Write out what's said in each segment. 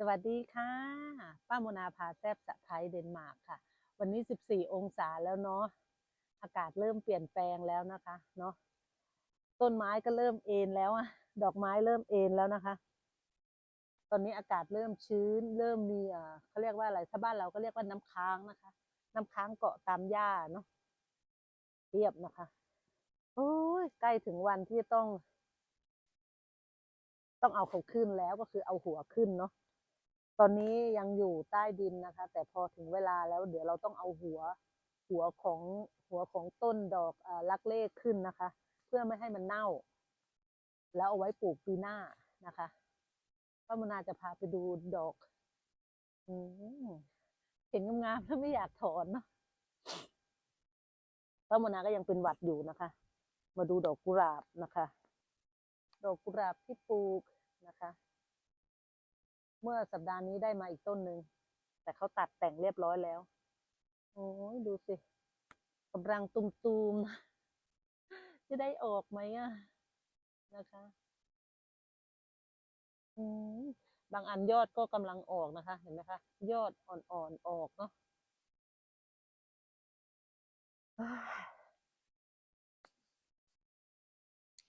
สวัสดีค่ะ ป้าโมนาพาแซบสะไทยเดนมาร์กค่ะ วันนี้ 14 องศาแล้วเนาะอากาศเริ่มเปลี่ยนแปลงแล้วนะคะเนาะต้นไม้ก็เริ่มเอ็นแล้วอะดอกไม้เริ่มเอ็นแล้วนะคะ ตอนนี้อากาศเริ่มชื้น เริ่มมีเอ่อเขาเรียกว่าอะไรถ้าบ้านเราก็เรียกว่าน้ำค้างนะคะ น้ำค้างเกาะตามหญ้าเนาะเรียบนะคะโอ้ยใกล้ถึงวันที่ต้อง ต้องเอาเขาขึ้นแล้วก็คือเอาหัวขึ้นเนาะ ตอนนี้ยังอยู่ใต้ดินนะคะ แต่พอถึงเวลาแล้วเดี๋ยวเราต้องเอาหัวหัวของหัวของต้นดอกอลักเล่ขึ้นนะคะ เพื่อไม่ให้มันเน่า แล้วเอาไว้ปลูกปีหน้านะคะป้ามนาจะพาไปดูดอกอเห็นงามๆแล้วไม่อยากถอนเนาะป้ามนาก็ยังเป็นหวัดอยู่นะคะ มาดูดอกกุหลาบนะคะ ดอกกุหลาบที่ปลูกนะคะ เมื่อสัปดาห์นี้ได้มาอีกต้นหนึ่ง แต่เขาตัดแต่งเรียบร้อยแล้ว โอ้ยดูสิกำลังตุมๆนะจะได้ออกไหมอะนะคะอืมบางอันยอดก็กำลังออกนะคะ เห็นไหมคะ ยอดอ่อนๆออกเนาะ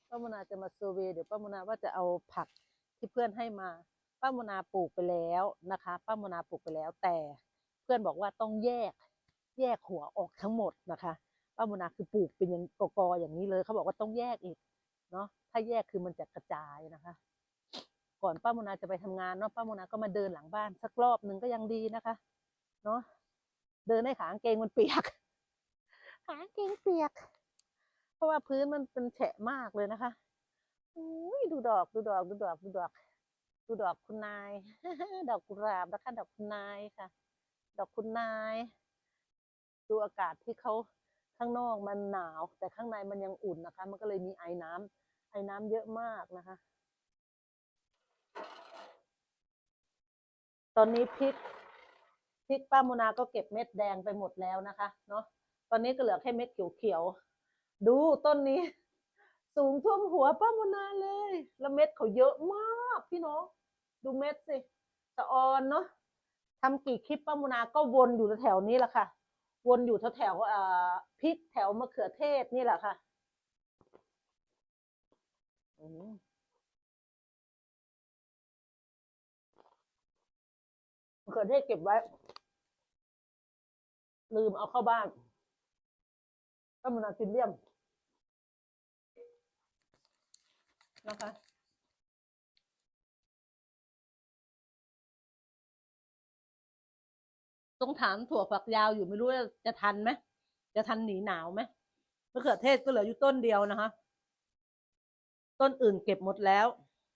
ป้ามนาจะมาเซอร์เวยเดี๋ยวป้ามนาว่าจะเอาผักที่เพื่อนให้มา ป้ามนาปลูกไปแล้วนะคะป้ามนาปลูกไปแล้ว แต่เพื่อนบอกว่าต้องแยกแยกหัวออกทั้งหมดนะคะป้ามนาคือปลูกเป็นอย่างกอๆอย่างนี้เลยเขาบอกว่าต้องแยกอีกเนาะถ้าแยกคือมันจะกระจายนะคะ ก่อนป้าโมนาจะไปทำงานเนาะป้าโมนาก็มาเดินหลังบ้านสักรอบหนึ่งก็ยังดีนะคะเนาะเดินให้ขางเกงมันเปียกขากางเกงเปียก เพราะว่าพื้นมันเป็นแฉะมากเลยนะคะอุ้ยดูดอกดูดอกดูดอกดูดอก ดูดอกคุณนาย ดอกกุหลาบนะคะดอกคุณนายค่ะ ดอกคุณนาย ดูอากาศที่เขาข้างนอกมันหนาว แต่ข้างในมันยังอุ่นนะคะ มันก็เลยมีไอน้ำไอน้ำเยอะมากนะคะ ตอนนี้พริกพริกป้าโมนาก็เก็บเม็ดแดงไปหมดแล้วนะคะ เนาะตอนนี้ก็เหลือแค่เม็ดเขียวๆดูต้นนี้ สูงท่วมหัวป้าโมนาเลย แล้วเม็ดเขาเยอะมากพี่น้อง ดูเม็ดสิสะออนเนาะทำกี่คลิปป้าโมนาก็วนอยู่แถวนี้แหละค่ะ วนอยู่แถวๆเอ่อพริกแถวมะเขือเทศนี่แหละค่ะมะเขือเทศเก็บไว้ ลืมเอาเข้าบ้านก็มันากินเลี่ยมนะคะ ต้องถามถั่วฝักยาวอยู่ไม่รู้จะทันไหมจะทันหนีหนาวไหมมะเขือเทศก็เหลืออยู่ต้นเดียวนะคะ ต้นอื่นเก็บหมดแล้ว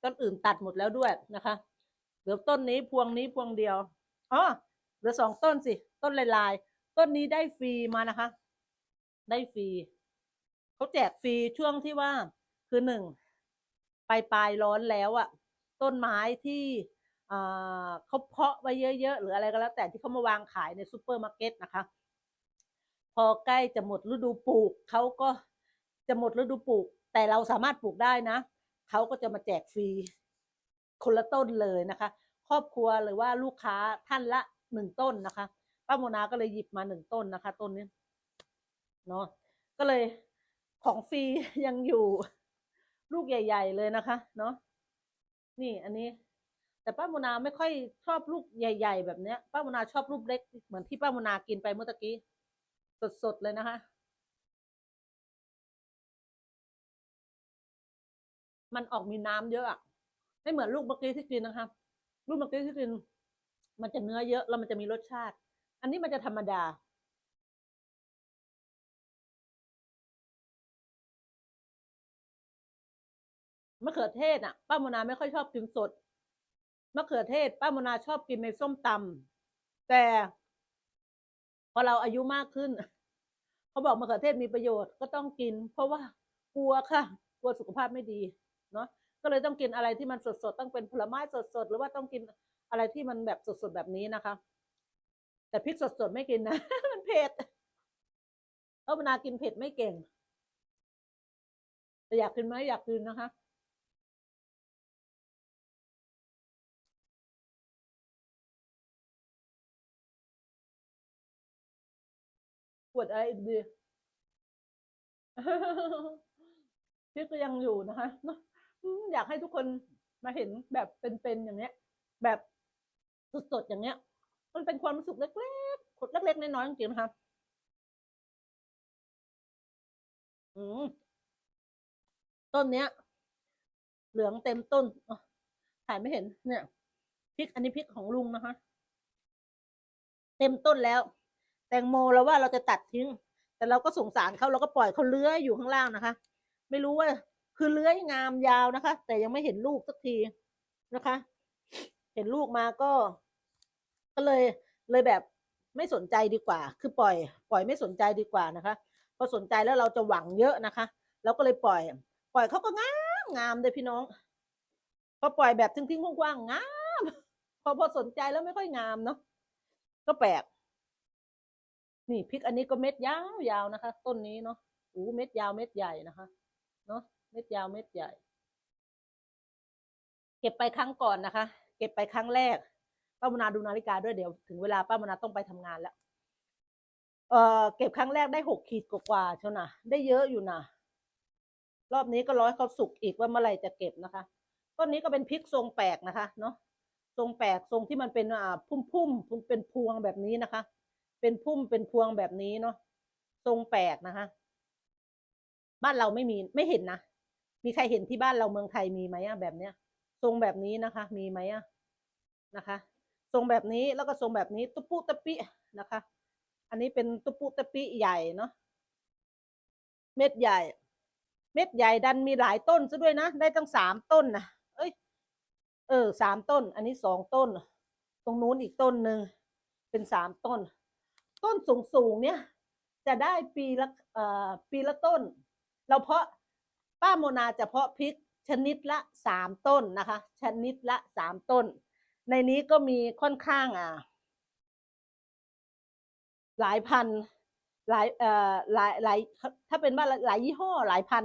ต้นอื่นตัดหมดแล้วด้วยนะคะเหลือต้นนี้พวงนี้พวงเดียวอ๋อเหลือสองต้นสิ ต้นลายๆ ต้นนี้ได้ฟรีมานะคะ ได้ฟรีเขาแจกฟรีช่วงที่ว่าคือหนึ่งปลายปลายร้อนแล้วอะต้นไม้ที่ เขาเพาะไว้เยอะๆหรืออะไรก็แล้วแต่ที่เขามาวางขายในซูเปอร์มาร์เก็ตนะคะ พอใกล้จะหมดฤดูปลูกเขาก็จะหมดฤดูปลูก แต่เราสามารถปลูกได้นะเขาก็จะมาแจกฟรีคนละต้นเลยนะคะ ครอบครัวหรือว่าลูกค้าท่านละหนึ่งต้นนะคะป้าโมนาก็เลยหยิบมาหนึ่งต้นนะคะ ต้นนี้เนาะก็เลยของฟรียังอยู่ลูกใหญ่ ๆ เลยนะคะ เนาะนี่อันนี้ แต่ป้าโมนาไม่ค่อยชอบลูกใหญ่ ๆ แบบเนี้ย ป้าโมนาชอบรูปเล็กเหมือนที่ป้าโมนากินไปเมื่อตะกี้ สดๆเลยนะคะ มันออกมีน้ำเยอะอะไม่เหมือนลูกเมื่อกี้ที่กินนะคะ ลูกเมื่อกี้ที่กิน มันจะเนื้อเยอะแล้วมันจะมีรสชาติ อันนี้มันจะธรรมดามะเขือเทศอะป้าโมนาไม่ค่อยชอบกินสด มะเขือเทศ ป้าโมนาชอบกินในส้มตำแต่ พอเราอายุมากขึ้น เขาบอกมะเขือเทศมีประโยชน์ก็ต้องกิน เพราะว่ากลัวค่ะ กลัวสุขภาพไม่ดีเนาะก็เลยต้องกินอะไรที่มันสดๆ ต้องเป็นผลไม้สดๆ หรือว่าต้องกินอะไรที่มันแบบสดๆ แบบนี้นะคะ แต่พริกสดๆ ไม่กินนะ มันเผ็ดเพราะมนากินเผ็ดไม่เก่งแต่อยากกินไหมอยากกินนะคะ ปวดอะไรอีกดีพี่ก็ยังอยู่นะคะอยากให้ทุกคนมาเห็นแบบเป็นๆอย่างเนี้ย แบบสดๆอย่างเนี้ย มันเป็นความรู้สึกเล็กๆขดเล็กๆน้อยๆจริงๆนะคะอืมต้นเนี้ย เหลืองเต็มต้นถ่ายไม่เห็น เนี่ยพริกอันนี้พริกของลุงนะคะ เต็มต้นแล้ว ตงโมเราว่าเราจะตัดทิ้ง แต่เราก็สงสารเขาเราก็ปล่อยเขาเลื้อยอยู่ข้างล่างนะคะ ไม่รู้ว่าคือเลื้อยงามยาวนะคะ แต่ยังไม่เห็นลูกสักทีนะคะ เห็นลูกมาก็ ก็เลยเลยแบบไม่สนใจดีกว่า คือปล่อย ปล่อยไม่สนใจดีกว่านะคะ พอสนใจแล้วเราจะหวังเยอะนะคะเราก็เลยปล่อย ปล่อยเขาก็งามงามเลยพี่น้อง พอปล่อยแบบทิ้งๆกว้างๆงาม พอพอสนใจแล้วไม่ค่อยงามเนาะก็แปลก นี่พริกอันนี้ก็เม็ดยาวยาวนะคะ ต้นนี้เนาะอู้เม็ดยาวเม็ดใหญ่นะคะ เนาะเม็ดยาวเม็ดใหญ่ เก็บไปครั้งก่อนนะคะ เก็บไปครั้งแรกป้ามนาดูนาฬิกาด้วยเดี๋ยวถึงเวลาป้ามนาต้องไปทำงานแล้ว เออเก็บครั้งแรกได้หกขีดกว่าๆเชียวนะได้เยอะอยู่นะรอบนี้ก็ร้อยเขาสุกอีกว่าเมื่อไหร่จะเก็บนะคะต้นนี้ก็เป็นพริกทรงแปลกนะคะ เนาะทรงแปลกทรงที่มันเป็นอ่าพุ่มๆเป็นพวงแบบนี้นะคะ เป็นพุ่มเป็นพวงแบบนี้เนาะทรงแปลกนะคะ บ้านเราไม่มีไม่เห็นนะมีใครเห็นที่บ้านเราเมืองไทยมีไหมอะแบบเนี้ย ทรงแบบนี้นะคะ มีไหมอะนะคะ ทรงแบบนี้แล้วก็ทรงแบบนี้ตุ๊ปุตะปินะคะ อันนี้เป็นตุ๊ปุตะปิใหญ่เนาะเม็ดใหญ่ เม็ดใหญ่ดันมีหลายต้นซะด้วยนะได้ตั้งสามต้นนะเอ้ย เออสามต้น อันนี้สองต้น ตรงนู้นอีกต้นหนึ่งเป็นสามต้น ต้นสูงสูงเนี่ย จะได้ปีละปีละต้น เราเพาะป้าโมนาจะเพาะพริกชนิดละสามต้นนะคะ ชนิดละสามต้น ในนี้ก็มีค่อนข้างอ่าหลายพันหลายเอ่อหลายหลายถ้าเป็นว่าหลายยี่ห้อหลายพัน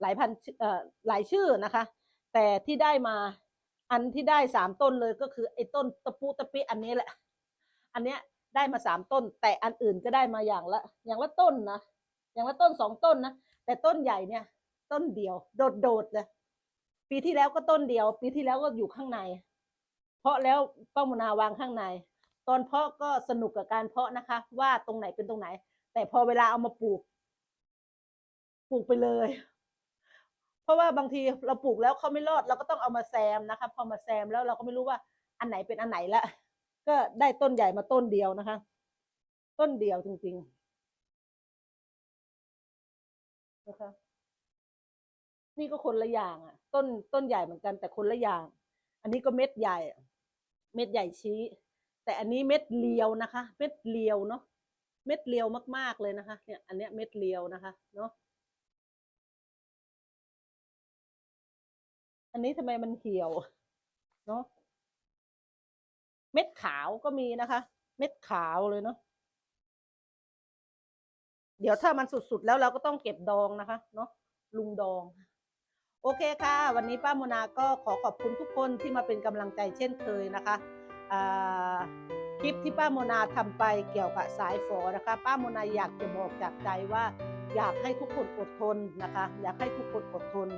หลายพันเอ่อหลายชื่อนะคะ แต่ที่ได้มาอันที่ได้สามต้นเลยก็คือไอ้ต้นตะปูตะปิอันนี้แหละ อันเนี้ย ได้มาสามต้น แต่อันอื่นก็ได้มาอย่างละอย่างละต้นนะอย่างละต้นสองต้นนะแต่ต้นใหญ่เนี่ย ต้นเดียว โดดโดดเลยปีที่แล้วก็ต้นเดียว ปีที่แล้วก็อยู่ข้างใน เพาะแล้วป้ามนาวางข้างใน ตอนเพาะก็สนุกกับการเพาะนะคะ ว่าตรงไหนเป็นตรงไหน แต่พอเวลาเอามาปลูก ปลูกไปเลย เพราะว่าบางทีเราปลูกแล้วเขาไม่รอดเราก็ต้องเอามาแซมนะคะ พอมาแซมแล้วเราก็ไม่รู้ว่าอันไหนเป็นอันไหนละ ก็ได้ต้นใหญ่มาต้นเดียวนะคะ ต้นเดียวจริงๆนะคะ นี่ก็คนละอย่างอะ ต้นต้นใหญ่เหมือนกันแต่คนละอย่าง อันนี้ก็เม็ดใหญ่ เม็ดใหญ่ชี้ แต่อันนี้เม็ดเลียวนะคะ เม็ดเลียวเนาะเม็ดเลียวมาก ๆเลยนะคะ เนี่ย อันเนี้ยเม็ดเลียวนะคะ เนาะอันนี้ทำไมมันเหี่ยว เนาะ เม็ดขาวก็มีนะคะ เม็ดขาวเลยเนาะเดี๋ยวถ้ามันสุดๆแล้วเราก็ต้องเก็บดองนะคะ เนาะลุงดอง โอเคค่ะ วันนี้ป้าโมนาก็ขอขอบคุณทุกคนที่มาเป็นกำลังใจเช่นเคยนะคะคลิปที่ป้าโมนาทำไปเกี่ยวกับสายฝอนะคะ ป้าโมนาอยากจะบอกจากใจว่า อยากให้ทุกคนอดทนนะคะ อยากให้ทุกคนอดทน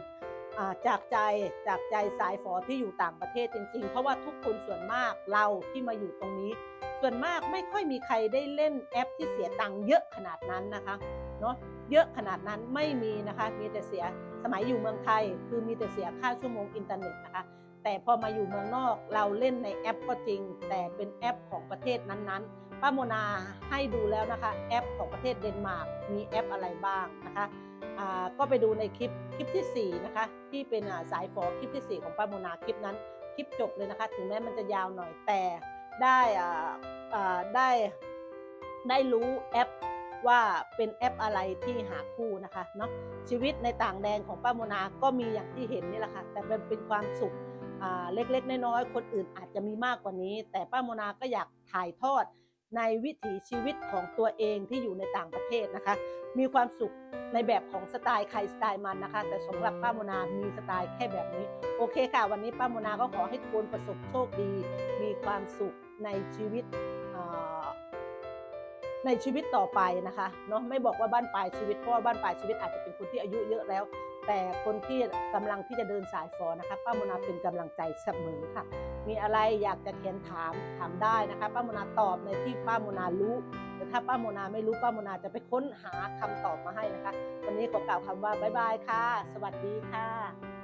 จากใจจากใจสายฝอที่อยู่ต่างประเทศจริง ๆ เพราะว่าทุกคนส่วนมากเราที่มาอยู่ตรงนี้ ส่วนมากไม่ค่อยมีใครได้เล่นแอปที่เสียตังค์เยอะขนาดนั้นนะคะเนาะเยอะขนาดนั้นไม่มีนะคะ มีแต่เสียสมัยอยู่เมืองไทย คือมีแต่เสียค่าชั่วโมงอินเทอร์เน็ตนะคะ แต่พอมาอยู่เมืองนอกเราเล่นในแอปก็จริง แต่เป็นแอปของประเทศนั้นๆ ป้าโมนาให้ดูแล้วนะคะแอปของประเทศเดนมาร์กมีแอปอะไรบ้างนะคะก็ไปดูในคลิปคลิปทีสี่4 นะคะ ที่เป็นสายฟอคลิปทีสี่ 4 ของป้าโมนาคลิปนั้น คลิปจบเลยนะคะ ถึงแม้มันจะยาวหน่อยแต่ได้ได้ได้รู้แอปว่าเป็นแอปอะไรที่หาคู่นะคะเนาะชีวิตในต่างแดนของป้าโมนาก็มีอย่างที่เห็นนี่แหละค่ะ แต่มันเป็นความสุขเล็กๆน้อยๆคนอื่นอาจจะมีมากกว่านี้ แต่ป้าโมนาก็อยากถ่ายทอด ในวิถีชีวิตของตัวเองที่อยู่ในต่างประเทศนะคะ มีความสุขในแบบของสไตล์ใครสไตล์มันนะคะ แต่สำหรับป้าโมนา มีสไตล์แค่แบบนี้ โอเคค่ะ วันนี้ป้าโมนาก็ขอให้ทุกคนประสบโชคดี มีความสุขในชีวิตในชีวิตต่อไปนะคะเนาะไม่บอกว่าบ้านปลายชีวิตเพราะว่าบ้านปลายชีวิตอาจจะเป็นคนที่อายุเยอะแล้ว แต่คนที่กำลังที่จะเดินสายฟอนะคะป้าโมนาเป็นกำลังใจเสมอค่ะ มีอะไรอยากจะเขียนถามถามได้นะคะป้าโมนาตอบในที่ป้าโมนารู้แต่ถ้าป้าโมนาไม่รู้ป้าโมนาจะไปค้นหาคำตอบมาให้นะคะ วันนี้ขอกล่าวคำว่าบ๊ายบายค่ะ สวัสดีค่ะ